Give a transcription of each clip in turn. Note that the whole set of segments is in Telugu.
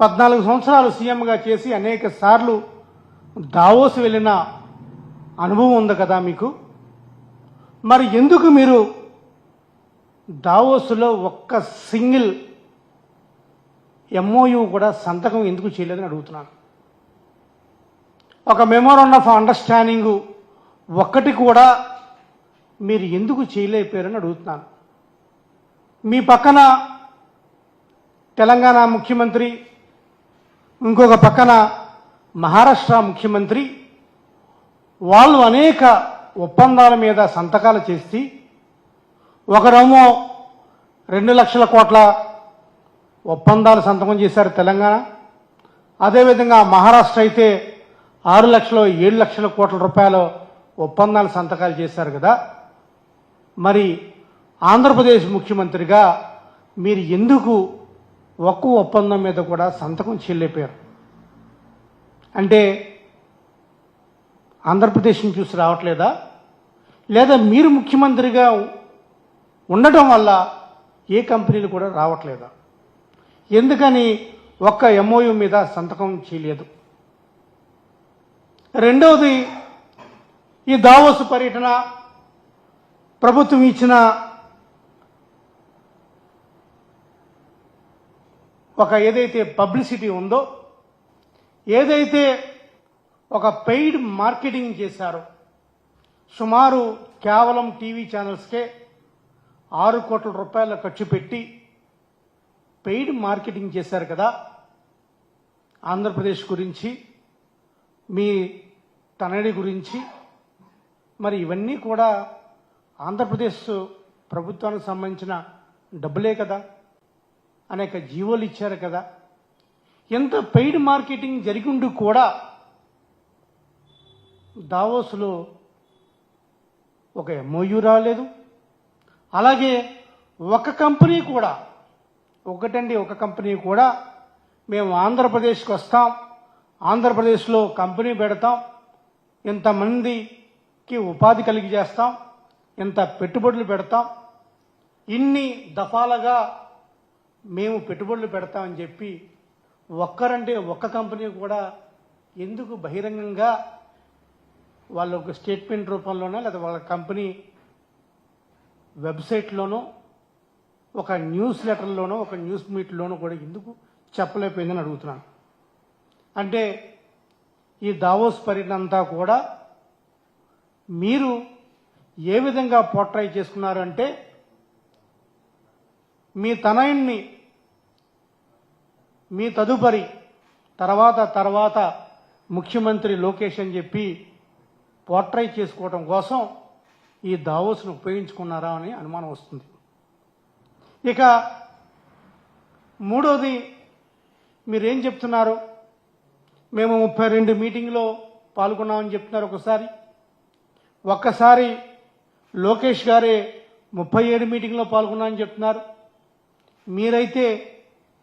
పద్నాలుగు సంవత్సరాలు సీఎంగా చేసి అనేక సార్లు దావోస్ వెళ్ళిన అనుభవం ఉంది కదా మీకు? మరి ఎందుకు మీరు దావోస్లో ఒక్క సింగిల్ ఎంఓయు కూడా సంతకం ఎందుకు చేయలేదని అడుగుతున్నాను. ఒక మెమోరాండ్ ఆఫ్ అండర్స్టాండింగ్ ఒక్కటి కూడా మీరు ఎందుకు చేయలేకపోయారని అడుగుతున్నాను. మీ పక్కన తెలంగాణ ముఖ్యమంత్రి ఇంకొక పక్కన మహారాష్ట్ర ముఖ్యమంత్రి వాళ్ళు అనేక ఒప్పందాల మీద సంతకాలు చేసి ఒకరేమో రెండు లక్షల కోట్ల ఒప్పందాలు సంతకం చేశారు తెలంగాణ. అదేవిధంగా మహారాష్ట్ర అయితే ఆరు లక్షలు ఏడు లక్షల కోట్ల రూపాయల ఒప్పందాలు సంతకాలు చేశారు కదా. మరి ఆంధ్రప్రదేశ్ ముఖ్యమంత్రిగా మీరు ఎందుకు ఒక్క ఒప్పందం మీద కూడా సంతకం చెల్లిపోయారు. అంటే ఆంధ్రప్రదేశ్ని చూసి రావట్లేదా? లేదా మీరు ముఖ్యమంత్రిగా ఉండటం వల్ల ఏ కంపెనీలు కూడా రావట్లేదా? ఎందుకని ఒక్క ఎంఓయు మీద సంతకం చేయలేదు? రెండవది ఈ దావోసు పర్యటన ప్రభుత్వం ఇచ్చిన ఒక ఏదైతే పబ్లిసిటీ ఉందో ఏదైతే ఒక పెయిడ్ మార్కెటింగ్ చేశారో సుమారు కేవలం టీవీ ఛానల్స్కే ఆరు కోట్ల రూపాయలు ఖర్చు పెట్టి పెయిడ్ మార్కెటింగ్ చేశారు కదా. ఆంధ్రప్రదేశ్ గురించి మీ తనడి గురించి మరి ఇవన్నీ కూడా ఆంధ్రప్రదేశ్ ప్రభుత్వానికి సంబంధించిన డబ్బులే కదా. అనేక జీవోలు ఇచ్చారు కదా. ఎంత పెయిడ్ మార్కెటింగ్ జరిగిండు కూడా దావోస్లో ఒక ఎంఓయూ రాలేదు. అలాగే ఒక కంపెనీ కూడా ఒకటండి ఒక కంపెనీ కూడా మేము ఆంధ్రప్రదేశ్కి వస్తాం. ఆంధ్రప్రదేశ్లో కంపెనీ పెడతాం. ఇంతమందికి ఉపాధి కలిగి చేస్తాం. ఇంత పెట్టుబడులు పెడతాం. ఇన్ని దఫాలుగా మేము పెట్టుబడులు పెడతామని చెప్పి ఒక్కరంటే ఒక్క కంపెనీ కూడా ఎందుకు బహిరంగంగా వాళ్ళ ఒక స్టేట్మెంట్ రూపంలోనో లేదా వాళ్ళ కంపెనీ వెబ్సైట్లోనో ఒక న్యూస్ లెటర్లోనో ఒక న్యూస్ మీట్లోనో కూడా ఎందుకు చెప్పలేకపోయిందని అడుగుతున్నాను. అంటే ఈ దావోస్ పర్యటన అంతా కూడా మీరు ఏ విధంగా పోట్రై చేసుకున్నారు అంటే మీ తనయుణ్ణి మీ తదుపరి తర్వాత తర్వాత ముఖ్యమంత్రి లోకేష్ అని చెప్పి పోర్ట్రై చేసుకోవడం కోసం ఈ దావోస్ను ఉపయోగించుకున్నారా అని అనుమానం వస్తుంది. ఇక మూడోది మీరేం చెప్తున్నారు? మేము ముప్పై రెండు మీటింగ్లో పాల్గొన్నామని చెప్తున్నారు ఒకసారి. ఒక్కసారి లోకేష్ గారే ముప్పై ఏడు మీటింగ్లో పాల్గొన్నామని చెప్తున్నారు. మీరైతే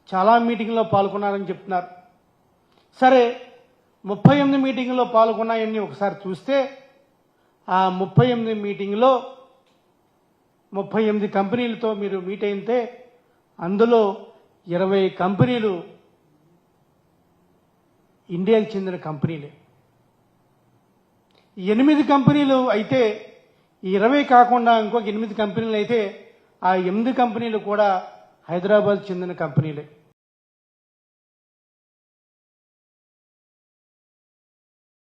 చాలా మీటింగ్లో పాల్గొన్నారని చెప్తున్నారు. సరే ముప్పై ఎనిమిది మీటింగ్లో పాల్గొన్నాయని ఒకసారి చూస్తే ఆ ముప్పై ఎనిమిది మీటింగ్లో ముప్పై ఎనిమిది కంపెనీలతో మీరు మీట్ అయితే అందులో ఇరవై కంపెనీలు ఇండియాకి చెందిన కంపెనీలే. ఎనిమిది కంపెనీలు అయితే ఇరవై కాకుండా ఇంకొక ఎనిమిది కంపెనీలు అయితే ఆ ఎనిమిది కంపెనీలు కూడా హైదరాబాద్ చెందిన కంపెనీలే.